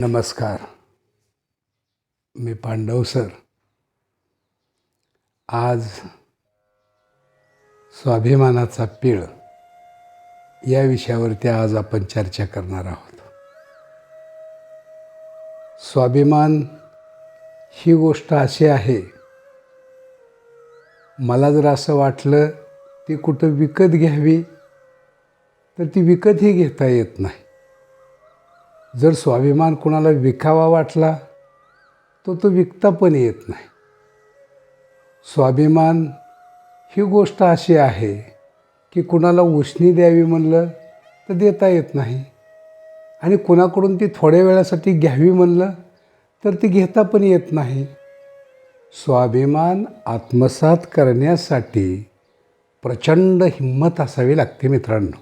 नमस्कार. मी पांडव सर. आज स्वाभिमानाचा पीळ. या विषयावरती आज आपण चर्चा करणार आहोत. स्वाभिमान ही गोष्ट अशी आहे. मला जर असं वाटलं ती कुठं विकत घ्यावी तर ती विकतही घेता येत नाही. जर स्वाभिमान कुणाला विकावा वाटला तर तो विकता पण येत नाही. स्वाभिमान ही गोष्ट अशी आहे की कुणाला उष्णी द्यावी म्हणलं तर देता येत नाही. आणि कुणाकडून ती थोड्या वेळासाठी घ्यावी म्हणलं तर ती घेता पण येत नाही. स्वाभिमान आत्मसात करण्यासाठी प्रचंड हिंमत असावी लागते मित्रांनो.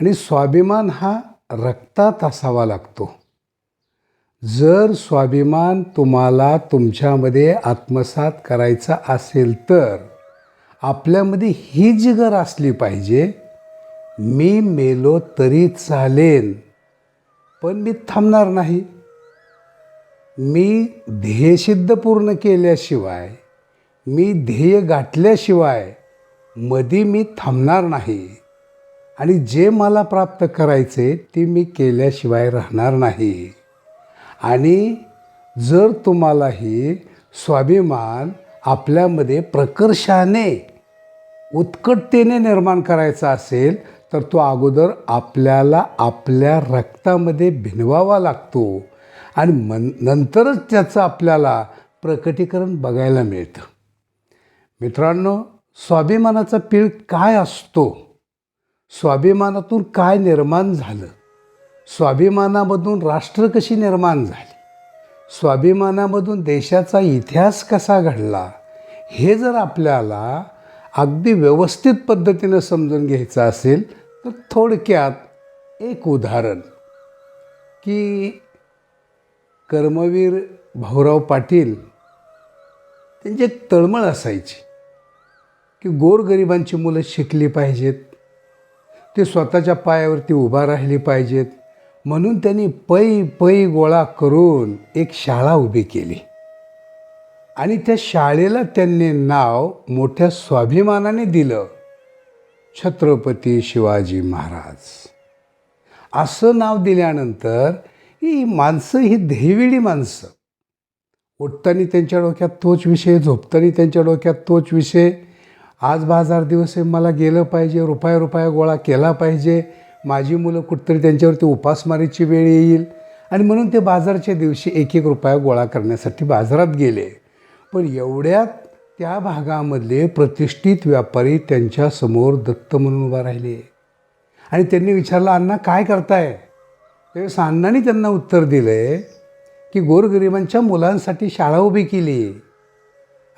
आणि स्वाभिमान हा रक्तात असावा लागतो. जर स्वाभिमान तुम्हाला तुमच्यामध्ये आत्मसात करायचा असेल तर आपल्यामध्ये ही जिगर असली पाहिजे मी मेलो तरी चालेन पण मी थांबणार नाही. मी ध्येयसिद्ध पूर्ण केल्याशिवाय मी ध्येय गाठल्याशिवाय मधी मी थांबणार नाही. आणि जे मला प्राप्त करायचे ते मी केल्याशिवाय राहणार नाही. आणि जर तुम्हालाही स्वाभिमान आपल्यामध्ये प्रकर्षाने उत्कटतेने निर्माण करायचा असेल तर तो अगोदर आपल्याला आपल्या रक्तामध्ये भिनवावा लागतो आणि मन नंतरच त्याचं आपल्याला प्रकटीकरण बघायला मिळतं. मित्रांनो स्वाभिमानाचा पीळ काय असतो? स्वाभिमानातून काय निर्माण झालं? स्वाभिमानामधून राष्ट्र कशी निर्माण झाली? स्वाभिमानामधून देशाचा इतिहास कसा घडला? हे जर आपल्याला अगदी व्यवस्थित पद्धतीनं समजून घ्यायचं असेल तर थोडक्यात एक उदाहरण की कर्मवीर भाऊराव पाटील त्यांची एक तळमळ असायची की गोरगरिबांची मुलं शिकली पाहिजेत. ते स्वतःच्या पायावरती उभा राहिली पाहिजेत. म्हणून त्यांनी पै पै गोळा करून एक शाळा उभी केली. आणि त्या शाळेला त्यांनी नाव मोठ्या स्वाभिमानाने दिलं. छत्रपती शिवाजी महाराज. असं नाव दिल्यानंतर ही माणसं ही देहविडी माणसं. उठताना त्यांच्या डोक्यात तोच विषय झोपताना त्यांच्या डोक्यात तोच विषय. आज बाजार दिवस आहे मला गेलं पाहिजे रुपया रुपया गोळा केला पाहिजे. माझी मुलं कुठतरी त्यांच्यावरती उपासमारीची वेळ येईल. आणि म्हणून ते बाजारच्या दिवशी एक एक रुपया गोळा करण्यासाठी बाजारात गेले. पण एवढ्यात त्या भागामधले प्रतिष्ठित व्यापारी त्यांच्यासमोर दत्त म्हणून उभा राहिले. आणि त्यांनी विचारलं अण्णा काय करताय? त्यावेळेस अण्णांनी त्यांना उत्तर दिलं आहे की गोरगरिबांच्या मुलांसाठी शाळा उभी केली.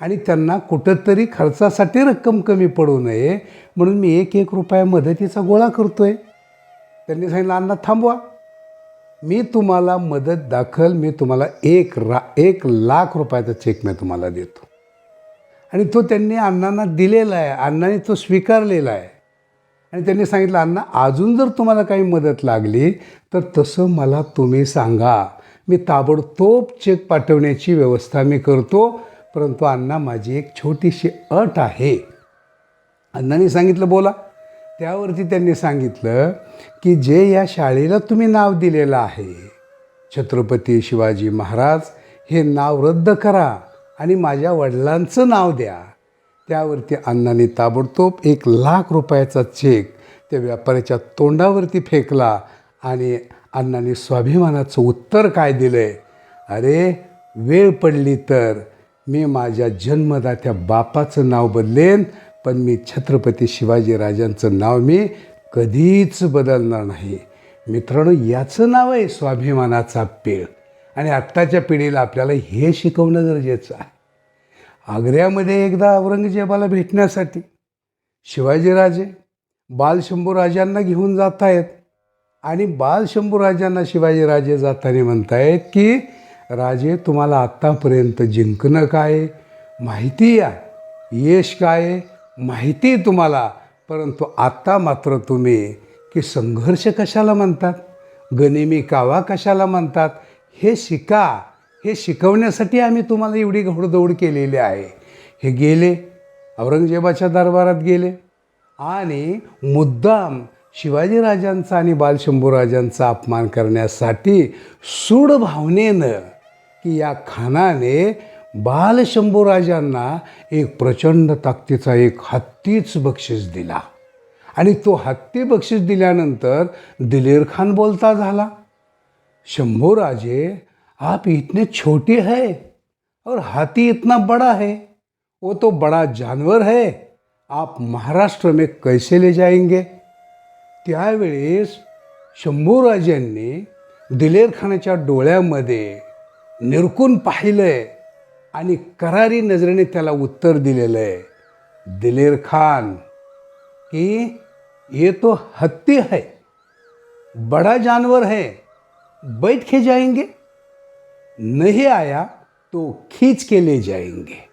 आणि त्यांना कुठंतरी खर्चासाठी रक्कम कमी पडू नये म्हणून मी एक एक रुपया मदतीचा गोळा करतो आहे त्यांनी सांगितलं अण्णा थांबवा. मी तुम्हाला मदत दाखल मी तुम्हाला एक रा एक लाख रुपयाचा चेक मी तुम्हाला देतो. आणि तो त्यांनी अण्णांना दिलेला आहे. अण्णाने तो स्वीकारलेला आहे. आणि त्यांनी सांगितलं अण्णा अजून जर तुम्हाला काही मदत लागली तर तसं मला तुम्ही सांगा. मी ताबडतोब चेक पाठवण्याची व्यवस्था मी करतो. परंतु अण्णा माझी एक छोटीशी अट आहे. अण्णांनी सांगितलं बोला. त्यावरती त्यांनी सांगितलं की जे या शाळेला तुम्ही नाव दिलेलं आहे छत्रपती शिवाजी महाराज हे नाव रद्द करा आणि माझ्या वडिलांचं नाव द्या. त्यावरती अण्णांनी ताबडतोब एक लाख रुपयाचा चेक त्या व्यापाऱ्याच्या तोंडावरती फेकला आणि अण्णांनी स्वाभिमानाचं उत्तर काय दिलं आहे अरे वेळ पडली तर मी माझ्या जन्मदात्या बापाचं नाव बदलेन पण मी छत्रपती शिवाजी राजांचं नाव मी कधीच बदलणार नाही. मित्रांनो याचं नाव आहे स्वाभिमानाचा पेळ. आणि आत्ताच्या पिढीला आपल्याला हे शिकवणं गरजेचं आहे. आग्र्यामध्ये एकदा औरंगजेबाला भेटण्यासाठी शिवाजीराजे बालशंभूराजांना घेऊन जात आहेत आणि बालशंभूराजांना शिवाजीराजे जाताना म्हणतायत की राजे तुम्हाला आत्तापर्यंत जिंकणं काय? माहिती आहे यश काय? माहिती तुम्हाला. परंतु आत्ता मात्र तुम्ही की संघर्ष कशाला म्हणतात? गनिमी कावा कशाला म्हणतात? हे शिका. हे शिकवण्यासाठी आम्ही तुम्हाला एवढी घोडदौड केलेली आहे. हे गेले. औरंगजेबाच्या दरबारात गेले. आणि मुद्दाम शिवाजीराजांचा आणि बालशंभूराजांचा अपमान करण्यासाठी सूड भावनेनं की या खानाने बालशंभूराजांना एक प्रचंड ताकदीचा एक हत्तीच बक्षीस दिला. आणि तो हत्ती बक्षीस दिल्यानंतर दिलेर खान बोलता झाला शंभूराजे आप इतने छोटे हैं और हाथी इतना बड़ा है वो तो बड़ा जानवर है आप महाराष्ट्र में कैसे ले जाएंगे? त्यावेळेस शंभूराजांनी दिलेर खानाच्या डोळ्यामध्ये निरकून पाहिलंय आणि करारी नजरेने त्याला उत्तर दिलेलं आहे दिलेर खान की ये तो हत्ती है बड़ा जानवर है बैठ के जाएंगे नहीं आया तो खीच के ले जाएंगे.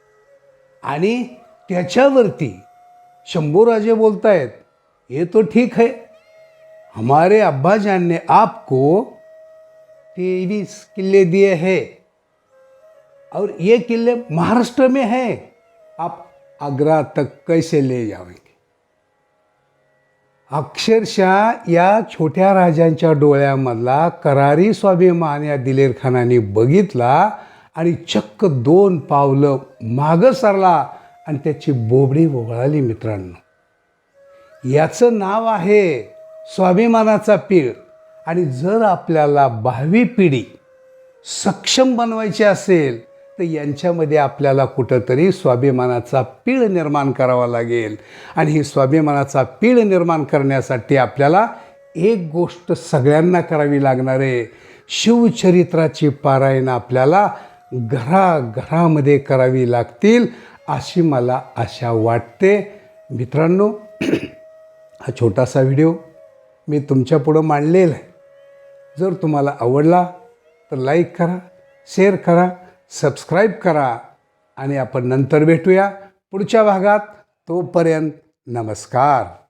आणि त्याच्यावरती शंभूराजे बोलतायत ये तो ठीक है हमारे अब्बाजान ने आपको तेईस किले दिए हैं। और ये किले महाराष्ट्र में है। आप आगरा तक कैसे ले जाएंगे अक्षरशः या छोट्या राजांच्या डोळ्यामधला करारी स्वाभिमान या दिलेर खानाने बघितला आणि चक्क दोन पावलं मागं सरला आणि त्याची बोबडी वगळाली मित्रांनो. याचं नाव आहे स्वाभिमानाचा पीळ. आणि जर आपल्याला भावी पिढी सक्षम बनवायची असेल तर यांच्यामध्ये आपल्याला कुठंतरी स्वाभिमानाचा पीळ निर्माण करावा लागेल. आणि ही स्वाभिमानाचा पीळ निर्माण करण्यासाठी आपल्याला एक गोष्ट सगळ्यांना करावी लागणार आहे. शिवचरित्राची पारायण आपल्याला घराघरामध्ये करावी लागतील अशी मला आशा वाटते. मित्रांनो हा छोटासा व्हिडिओ मी तुमच्यापुढं मांडलेला आहे. जर तुम्हाला आवडला तर लाईक करा शेअर करा सबस्क्राईब करा आणि आपण नंतर भेटूया पुढच्या भागात. तोपर्यंत नमस्कार.